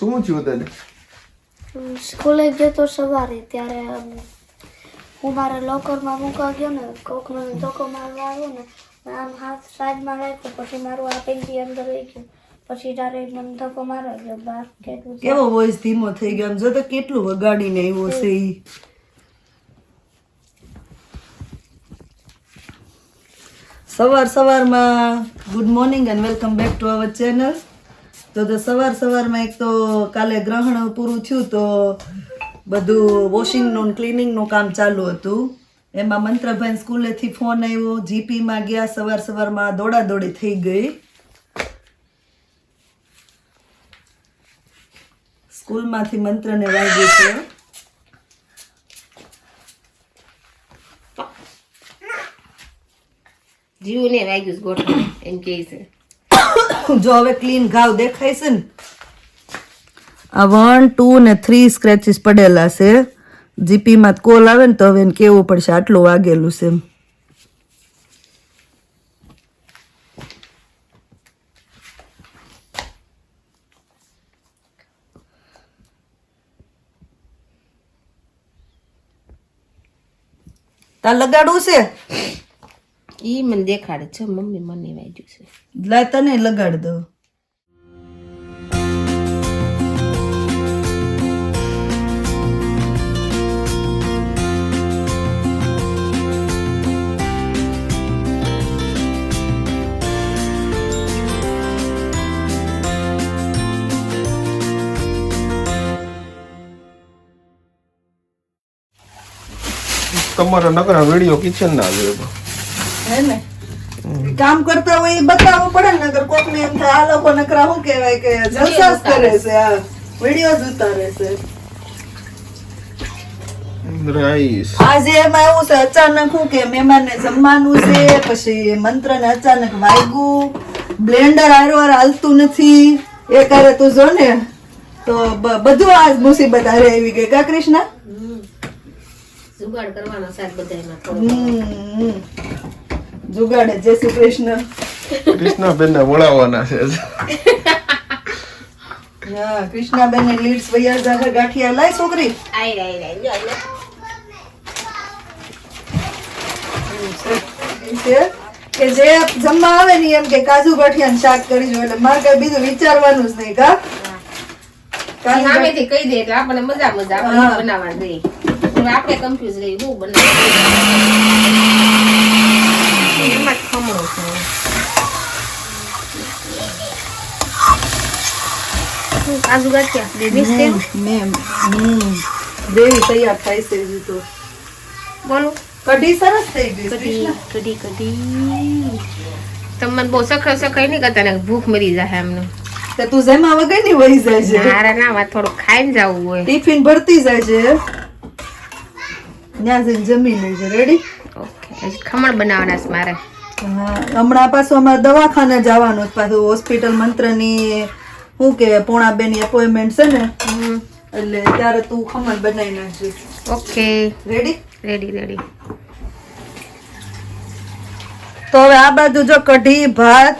શું થયું તને? હું સ્કૂલે ગયો તો સવારે ત્યારે હું મારા લોકરમાં મૂકવા ગયો ને કોક મને ધક્કો મારવા આવ્યો ને આમ હાથ સાઈડમાં રાખ્યો પછી મારું આ પેન્ટી અંદર રહી ગયું. પછી તારે મને ધક્કો મારવા ગયો બહાર કેટલું કેવો વોઇસ ધીમો થઈ ગયો જો તો કેટલું વગાડીને આવ્યો છે ઈ. સવાર સવારમાં good morning and welcome back to our channel તો તો સવાર સવારમાં એક તો કાલે ગ્રહણ પૂરું થયું તો બધું વોશિંગનું ક્લિનિંગનું કામ ચાલુ હતું. એમાં મંત્રભાઈ સ્કૂલેથી ફોન આવ્યો જીપીમાં ગયા, સવાર સવારમાં દોડાદોડી થઈ ગઈ. સ્કૂલમાંથી મંત્રને વાગ્યું છે. જીવને વાગ્યું છે ગોઠણ એમ કે છે. જો હવે ક્લીન ઘાવ દેખાય છે ને આ વન ટુ ને થ્રી સ્ક્રેચીસ પડેલા છે. જીપીમાં કોલ આવે ને તો હવે એને કેવું પડશે? આટલું વાગેલું છે એમ. તાર લગાડવું છે? ઈ મને દેખાડે છે. મમ્મી મને વાગ્યું છે. લા તને લગાડ દો તમારા નકરા વીડિયો કિચન ના આવે હે ને? કામ કરતા હોય એ બતાવવું પડે ને નકર કોક ને એમ થાય આ લોકો નકરા શું કહેવાય કે જલસા જ કરે છે આ વીડિયો જ ઉતારે છે આજે એમાં એવું છે અચાનક શું કે મહેમાનને જમવાનું છે પછી મંત્રને અચાનક વાગ્યું બ્લેન્ડર હારવાર હાલતું નથી. એ કરે તું જો ને તો બધું આ મુસીબત હારે આવી ગઈ કા કૃષ્ણ? જુગાડ કરવાનો સાથ બધાયમાં જુગાડે. જય શ્રી કૃષ્ણ. કૃષ્ણાબેન ને વળાવવાના છે. હા કૃષ્ણાબેન ને લીડ્સ વૈયા જાગે ગાંઠિયા. લાય છોકરી. આઈ રાઈ રાઈ જો. કે જે જમવા આવે ને એમ કે કાજુ ગાંઠિયા શાક કરી જો એટલે મારે કઈ બીજું વિચારવાનું જ નહીં કા? સામેથી કહી દે એટલે આપણને મજા મજા આપણે હા. બનાવવા દઈએ આપણે કન્ફ્યુઝ રહી હું બનાવ? એમાં જ ખમણું હું કાજુ ગાંઠિયા બે મિક્સ કર્યું મેમ દેવી તૈયાર થાય છે હજુ તો બોલું કઢી સરસ થઈ ગઈ કઢી. કઢી કઢી તમને બહુ સખર સખાઈ નહીં કરતા ને ભૂખ મરી જાય એમને તો તું જેમાં વગરની વહી જાય છે મારા ના વાત થોડું ખાઈને જવું હોય ટિફિન ભરતી જાય છે ત્યાં જઈને જમી લેજે રેડી ખમણ બનાવવાના છે મારે. હમણાં પાછું અમારે દવાખાને જવાનું છે. પાછું હોસ્પિટલ મંત્રની શું કે પોણા બે ની એપોઇન્ટમેન્ટ છે ને એટલે ત્યારે તું ખમણ બનાવી નાખજે. ઓકે. રેડી રેડી રેડી તો હવે આ બાજુ જો કઢી ભાત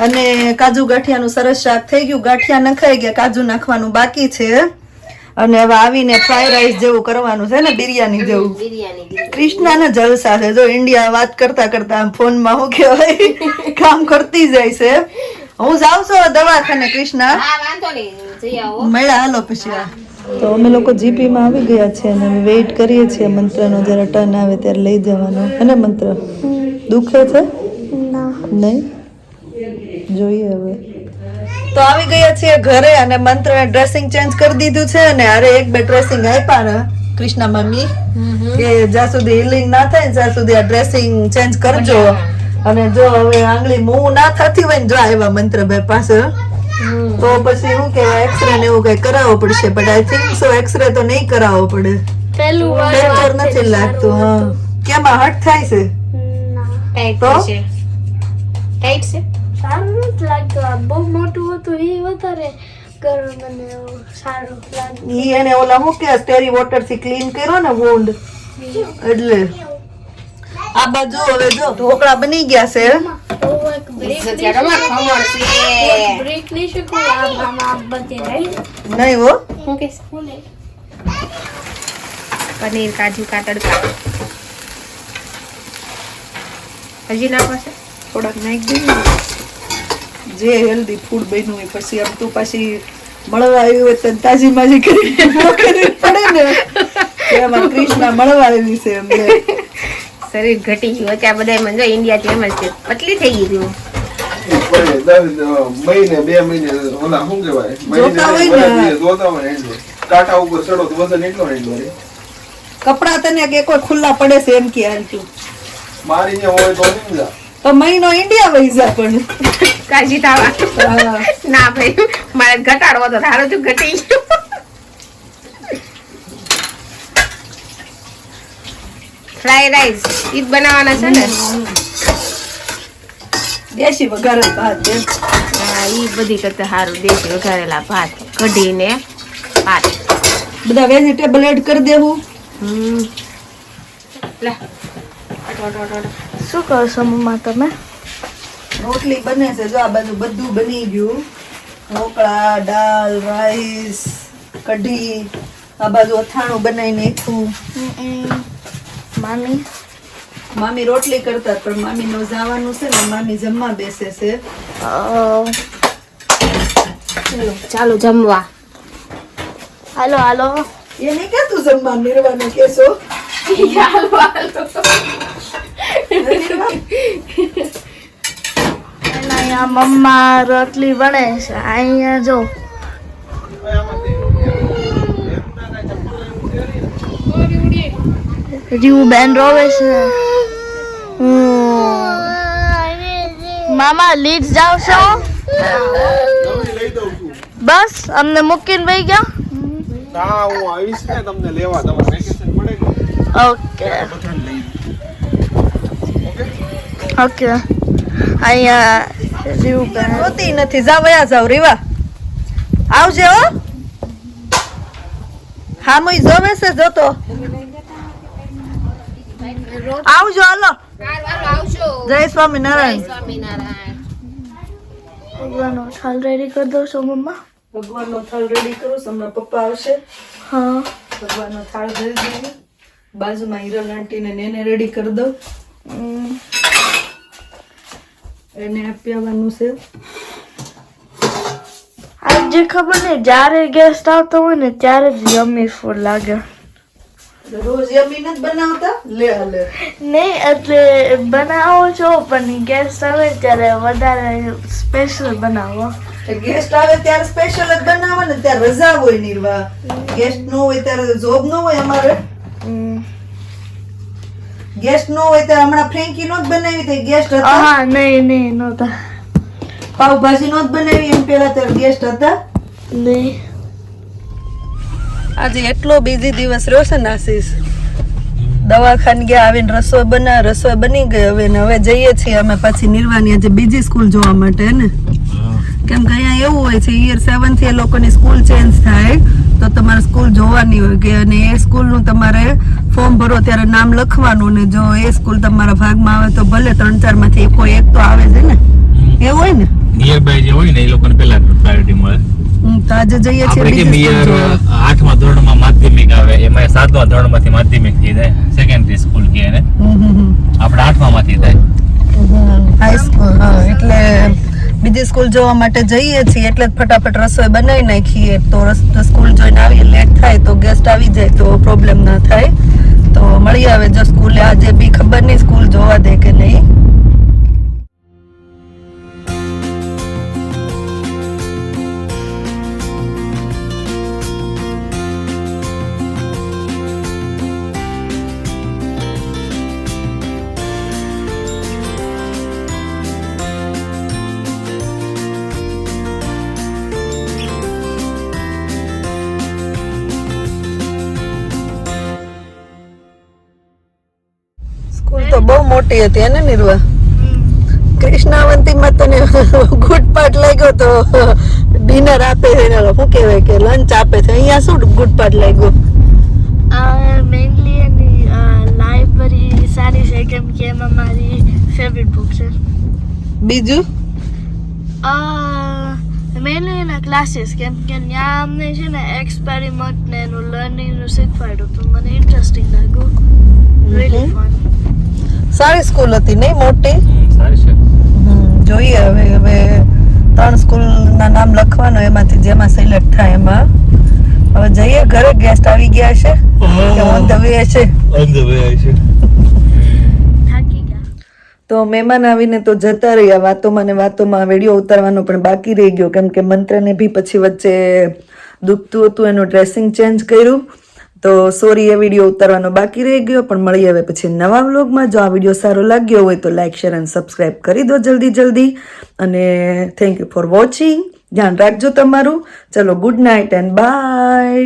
અને કાજુ ગાંઠિયાનું સરસ શાક થઈ ગયું. ગાંઠિયા નખાઈ ગયા કાજુ નાખવાનું બાકી છે. અને હવે આવીને ફ્રાય રાઈસ જેવું કરવાનું છે ને બિરયાની જેવું. બિરયાની કૃષ્ણાના જલસા છે. જો ઇન્ડિયા વાત કરતા કરતા આમ ફોનમાં શું કહેવાય? કામ કરતી જાય છે. હું જાઉં છું દવાખાને કૃષ્ણા. હા મળ્યા હાલો પછી તો અમે લોકો જીપીમાં આવી ગયા છે અને અમે વેઇટ કરીએ છીએ. મંત્રનો જ્યારે ટર્ન આવે ત્યારે લઈ જવાનો. અને મંત્ર? દુખે છે? નહીં? જોઈએ હવે. તો આવી ગયા છીએ ઘરે અને મંત્ર ડ્રેસિંગ ચેન્જ કરી દીધું છે અને અરે એક બે ડ્રેસિંગ આપ્યા ને કૃષ્ણા મમ્મી કે જ્યાં સુધી હિલિંગ ના થાય ત્યાં સુધી આ ડ્રેસિંગ ચેન્જ કરજો. અને જો હવે આંગળી મૂવ ના થતી હોય ને જો આવ્યા મંત્રભાઈ પાસે તો પછી હું કહેવાય એક્સરે ને એવું કઈ કરાવવું પડશે but I think so x-ray તો નહીં કરાવવો પડે. ફ્રેક્ચર નથી લાગતું હા. કેમ હટ થાય છે? તો? ટાઈટ છે? સારું નથી લાગતું આ બહુ મોટું હતું એ વધારે ગરમ સારું લાગ્યું ઈ એને ઓલા મૂકે સ્ટેરી વોટરથી ક્લીન કર્યો ને એટલે. આ બાજુ હવે જો ઢોકળા બની ગયા છે. નહીં હો. પનીર કાજુ કા તડકા હજી ના છે? થોડાક નાખી દઈએ. જે હેલ્ધી ફૂડ બન્યું હોય પછી આમ તું પાછી મળવા આવ્યું હોય તો તાજી માજી કરી પડે ને. એમાં આમાં મળવા આવી છે એમને શરીર ઘટી ગયું અત્યારે બધા મને જો ઇન્ડિયા જેમ જ છે. પતલી થઈ ગઈ અ, મહિને બે મહિને ઓલા શું કહેવાય? મહિને જોતા હોય એટલે. કાંઠા ઉપર ચડો તો વજન એટલો એટલો કપડા તને કે કોઈ ખુલ્લા પડે છે એમ કે આંટી. મારી હોય તો સમજા તો મહિનો ઇન્ડિયા વહી પણ. કાજી તાવા ના ભાઈ મારે ઘટાડવો તો સારું તું ઘટી ગયું. રાઈસ ઈ બનાવવાના છે ને? દેશી વઘારેલ ભાત હા ઈ બધી કરતા સારું દેશી વઘારેલા ભાત કઢીને ભાત. બધા વેજીટેબલ એડ કરી દેવું. હમ. લે. અટો, અટો, અટો. શું કરો છો મમ્મા તમે? રોટલી બને છે જો આ બાજુ બધું બની ગયું. ઢોકળા દાળ રાઈસ કઢી આ બાજુ અથાણું બનાવી નાખ્યું મામી? મામી રોટલી કરતા પણ મામી નો જવાનું છે ને મામી જમવા બેસે છે. ચલો ચાલો જમવા. હાલો હાલો. એને કે તું જમવા નિર્વાને કેશો અને અહીંયા મમ્મા રોટલી બને છે. અહીંયા જો. રીવું બેન રોવે છે. મામા લીડ જાવ છો? બસ અમને મૂકીને ભાઈ ગયા. હા હું આવીશ ને તમને લેવા. તમારે વેકેશન પડે ઓકે ઓકે. અહીંયા રીવું બેન. રોતી નથી. જાવ વયા જાવ રીવા. આવજે હો. હા મુઈ જોવે છે જોતો. આવજો હાલો. જય સ્વામિનારાયણ. સ્વામિનારાયણ ભગવાનનો થાળ રેડી કરી દો છો મમ્મા. ભગવાનનો થાળ રેડી કરો. હમણાં પપ્પા આવશે. હા. ભગવાનનો થાળ રેડી બાજુમાં હિરલ આંટી ને એને રેડી કરી દઉં. હમ. એને પીવાનું છે. આજે ખબર ને જ્યારે ગેસ્ટ આવતો હોય ને ત્યારે જ યમી ફૂડ લાગે. રોજ યમી નથી બનાવતા? લે લે. નહીં એટલે બનાવો છો પણ ગેસ્ટ આવે ત્યારે વધારે સ્પેશિયલ બનાવો. ગેસ્ટ આવે ત્યારે સ્પેશિયલ જ બનાવે ને ત્યારે રજા હોય નિર્વા. ગેસ્ટ નો હોય ત્યારે જોબ નો હોય અમારે. ગેસ્ટ નો હોય તો હમણાં ફ્રેન્કી નો જ બનાવી તે ગેસ્ટ હતા? હા નહીં નહીં નહોતા. પાવભાજી નો જ બનાવી એમ પેલા તો ગેસ્ટ હતા? નહીં. આજે એટલો બીજી દિવસ રહ્યો છે નાસીસ દવાખાને ગયા આવીને રસોઈ બના રસોઈ બની ગઈ હવે ને હવે જઈએ છીએ અમે પાછી નિર્વાની આજે બીજી સ્કૂલ જોવા માટે ને? કેમ કે અહીંયા એવું હોય છે યર સેવનથી એ લોકોની સ્કૂલ ચેન્જ થાય તો તમારે સ્કૂલ જોવાની હોય કે અને એ સ્કૂલનું તમારે ફોર્મ ભરો ત્યારે નામ લખવાનું ને જો એ સ્કૂલ તમારા ભાગમાં આવે તો ભલે ત્રણ ચારમાંથી કોઈ એક તો આવે છે ને. એવું હોય ને? નિયર બાય જે હોય ને એ લોકોને પેલા પ્રાયોરિટી મળે. તો આજે જઈએ છીએ આપણે. આઠમા ધોરણમાં માધ્યમિક આવે એમાં સાતમા ધોરણમાંથી માધ્યમિક થઈ જાય સેકન્ડરી સ્કૂલ કે એને. આપણે આઠમા માંથી થાય હા એટલે બીજી સ્કૂલ જોવા માટે જઈએ છીએ એટલે જ ફટાફટ રસોઈ બનાવી નાખીએ. તો સ્કૂલ જોઈને આવીએ લેટ થાય તો ગેસ્ટ આવી જાય તો પ્રોબ્લેમ ના થાય. તો મળી આવે જો સ્કૂલે આજે મોટી હતી એને નિર્વા? કૃષ્ણાવંતીમાં તને ગુટપાટ લાગ્યો તો ડિનર આપે છે શું કહેવાય કે લંચ આપે છે? અહીંયા શું ગુટપાટ લાગ્યો? મેઇનલી એની લાઇબ્રેરી સારી છે કેમ કે એમાં મારી ફેવરિટ બુક છે. બીજું? મેઇનલી એના ક્લાસીસ કેમ કે ત્યાં અમને છે ને એક્સપેરિમેન્ટ ને એનું લર્નિંગનું શીખવાડ્યું તો મને ઇન્ટરેસ્ટિંગ લાગ્યું. Really fun. સારી સ્કૂલ હતી નહીં મોટી? સારી છે. જોઈએ હવે હવે ત્રણ સ્કૂલના નામ લખવાનું એમાંથી જેમાં સિલેક્ટ થાય એમાં. હવે જઈએ ઘરે ગેસ્ટ આવી ગયા છે. કે ઓન ધ વે છે. થાકી ગયા. તો મહેમાન આવીને તો જતા રહ્યા વાતોમાં ને વાતોમાં વીડિયો ઉતારવાનો પણ બાકી રહી ગયો. કેમ કે મંત્રને બી પછી વચ્ચે દુખતું હતું એનું ડ્રેસિંગ ચેન્જ કર્યું. તો સોરી એ વીડિયો ઉતારવાનો બાકી રહી ગયો, પણ મળી હવે પછી નવા વ્લોગમાં જો આ વીડિયો સારો લાગ્યો હોય તો લાઇક શેર અને સબસ્ક્રાઈબ કરી દો જલ્દી જલ્દી. અને થેન્ક યુ ફોર વોચિંગ ધ્યાન રાખજો તમારું. ચલો ગુડ નાઇટ એન્ડ બાય